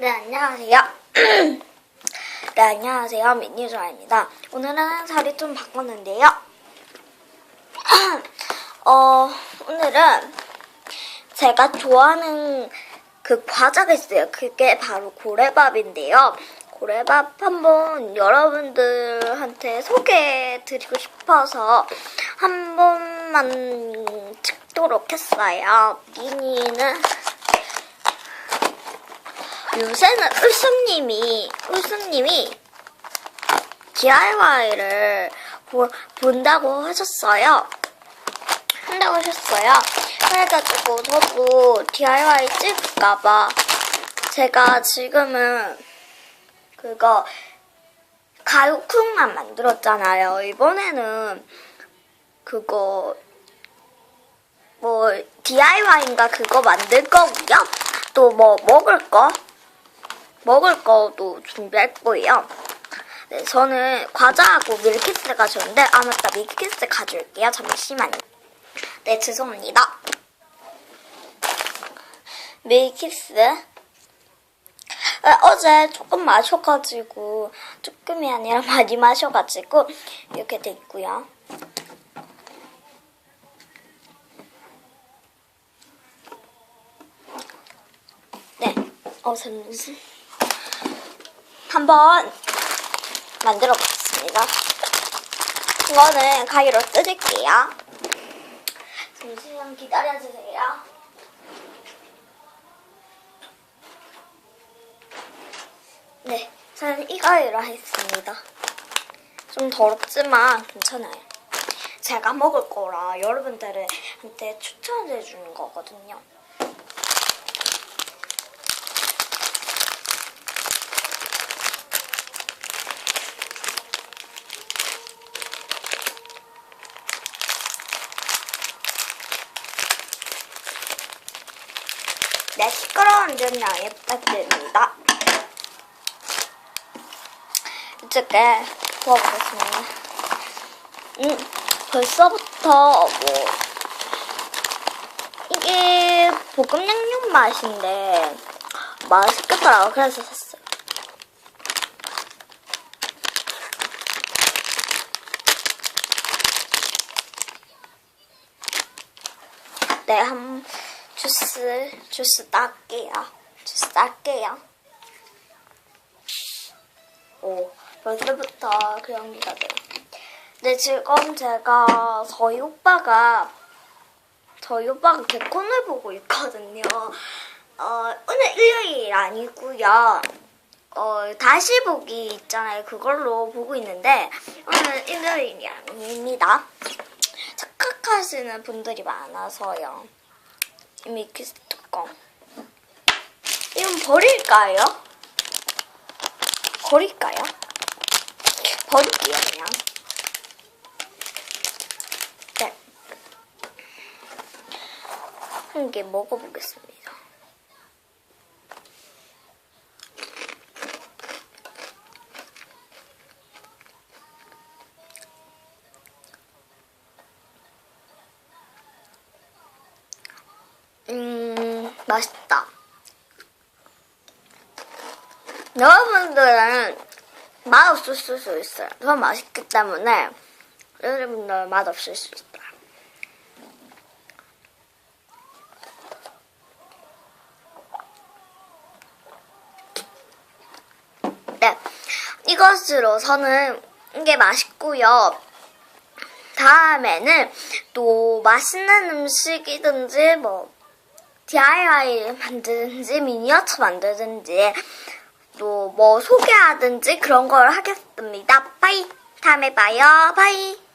네, 안녕하세요. 네, 안녕하세요. 미니조아입니다. 오늘은 살이 좀 바꿨는데요. 어, 오늘은 제가 좋아하는 그 과자가 있어요. 그게 바로 고래밥인데요. 고래밥 한번 여러분들한테 소개해 드리고 싶어서 한 번만 찍도록 했어요. 미니는 요새는 울수님이 울수님이 DIY를 본다고 하셨어요. 한다고 하셨어요. 그래가지고 저도 DIY 찍을까봐 제가 지금은 그거 가요쿵만 만들었잖아요. 이번에는 그거 뭐 DIY인가 그거 만들 거고요. 또 뭐 먹을 거 먹을 거도 준비할 거예요. 네, 저는 과자하고 밀키스 가져오는데 아 맞다 밀키스 가져올게요. 잠시만요. 네 죄송합니다. 밀키스 아, 어제 조금 마셔가지고 조금이 아니라 많이 마셔가지고 이렇게 돼 있고요. 네, 어 잠시 한번 만들어 보겠습니다. 이거는 가위로 뜯을게요. 잠시만 기다려주세요. 네, 저는 이 가위로 하겠습니다. 좀 더럽지만 괜찮아요. 제가 먹을 거라 여러분들한테 추천해 주는 거거든요. 네, 시끄러운 점 양해 부탁드립니다. 이쪽에 부어보겠습니다. 음, 벌써부터 뭐, 이게 볶음 양념 맛인데, 맛있겠더라고. 그래서 샀어요. 네, 한 주스 주스 딸게요. 주스 딸게요. 오, 벌써부터 그 연기가 돼요. 네, 지금 제가 저희 오빠가 저희 오빠가 개콘을 보고 있거든요. 어, 오늘 일요일 아니고요. 어, 다시 보기 있잖아요. 그걸로 보고 있는데 오늘 일요일이 아닙니다. 착각하시는 분들이 많아서요. 밀키스 뚜껑. 이건 버릴까요? 버릴까요? 버릴게요, 그냥. 네. 한 개 먹어보겠습니다. 맛있다. 여러분들은 맛없을 수 있어요. 더 맛있기 때문에 여러분들 맛없을 수 있어요. 네, 이것으로 저는 이게 맛있고요. 다음에는 또 맛있는 음식이든지 뭐 DIY 만드든지 미니어처 만드든지 또 뭐 소개하든지 그런 걸 하겠습니다. 바이. 다음에 봐요. 바이.